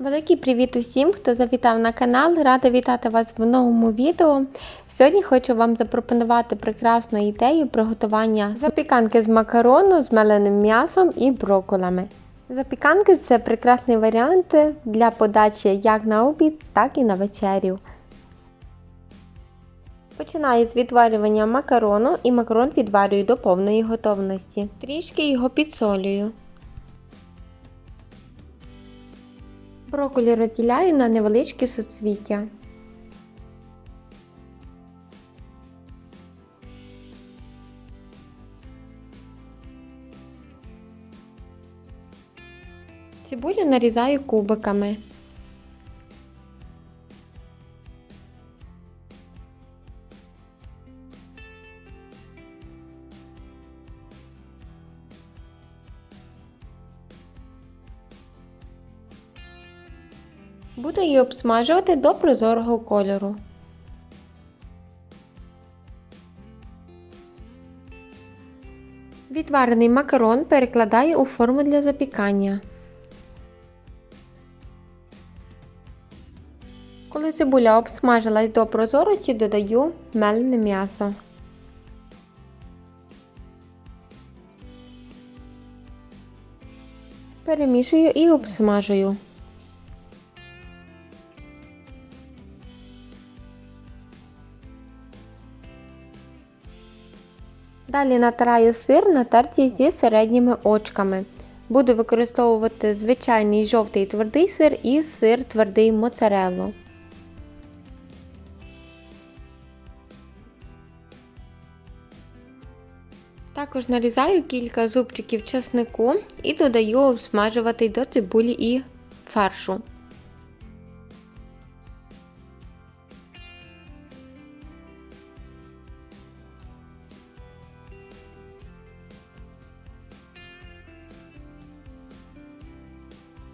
Великий привіт усім, хто завітав на канал. Рада вітати вас в новому відео. Сьогодні хочу вам запропонувати прекрасну ідею приготування запіканки з макарону з меленим м'ясом і броколами. Запіканки це прекрасний варіант для подачі як на обід, так і на вечерю. Починаю з відварювання макарону і макарон відварюю до повної готовності. Трішки його підсолюю. Брокколі розділяю на невеличкі суцвіття. Цибулю нарізаю кубиками. Буду її обсмажувати до прозорого кольору. Відварений макарон перекладаю у форму для запікання. Коли цибуля обсмажилась до прозорості, додаю мелене м'ясо. Перемішую і обсмажую. Далі натираю сир на терті зі середніми очками. Буду використовувати звичайний жовтий твердий сир і сир твердий моцарелло. Також нарізаю кілька зубчиків чеснику і додаю обсмажувати до цибулі і фаршу.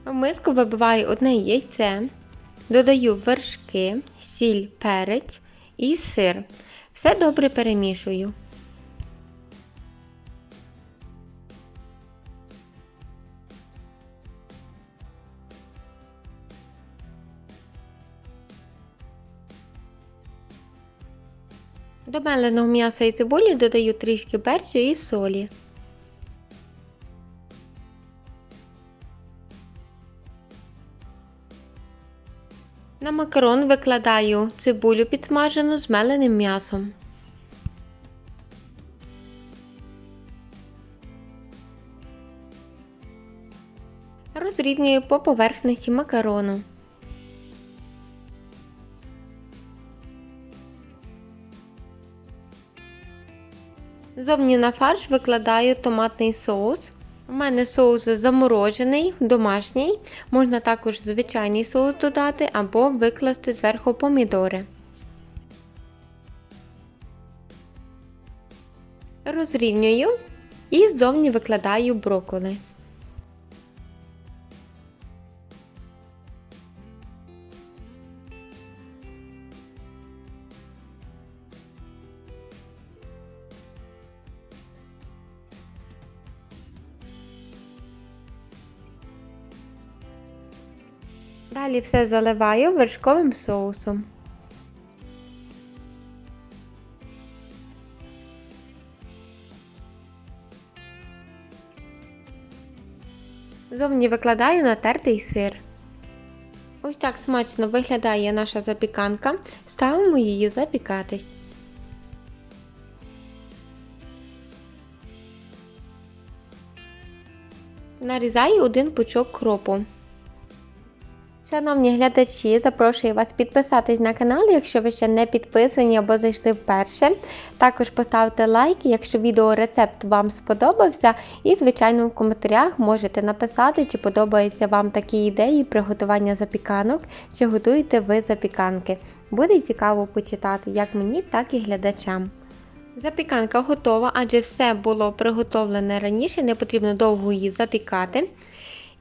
В миску вибиваю одне яйце, додаю вершки, сіль, перець і сир. Все добре перемішую. До меленого м'яса і цибулі додаю трішки перцю і солі. На макарон викладаю цибулю підсмажену з меленим м'ясом. Розрівнюю по поверхності макарону. Зовні на фарш викладаю томатний соус. У мене соус заморожений, домашній. Можна також звичайний соус додати або викласти зверху помідори. Розрівнюю і ззовні викладаю брокколи. Далі все заливаю вершковим соусом. Зовні викладаю натертий сир. Ось так смачно виглядає наша запіканка. Ставимо її запікатись. Нарізаю один пучок кропу. Шановні глядачі, запрошую вас підписатись на канал, якщо ви ще не підписані або зайшли вперше. Також поставте лайк, якщо відеорецепт вам сподобався. І, звичайно, в коментарях можете написати, чи подобаються вам такі ідеї приготування запіканок, чи готуєте ви запіканки. Буде цікаво почитати як мені, так і глядачам. Запіканка готова, адже все було приготовлене раніше, не потрібно довго її запікати.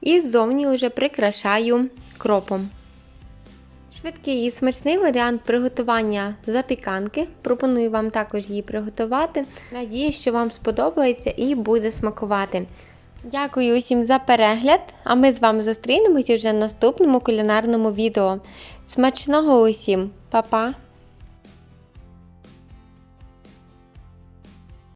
І ззовні вже прикрашаю кропом. Швидкий і смачний варіант приготування запіканки. Пропоную вам також її приготувати. Надіюсь, що вам сподобається і буде смакувати. Дякую усім за перегляд, а ми з вами зустрінемось вже в наступному кулінарному відео. Смачного усім, Па-па!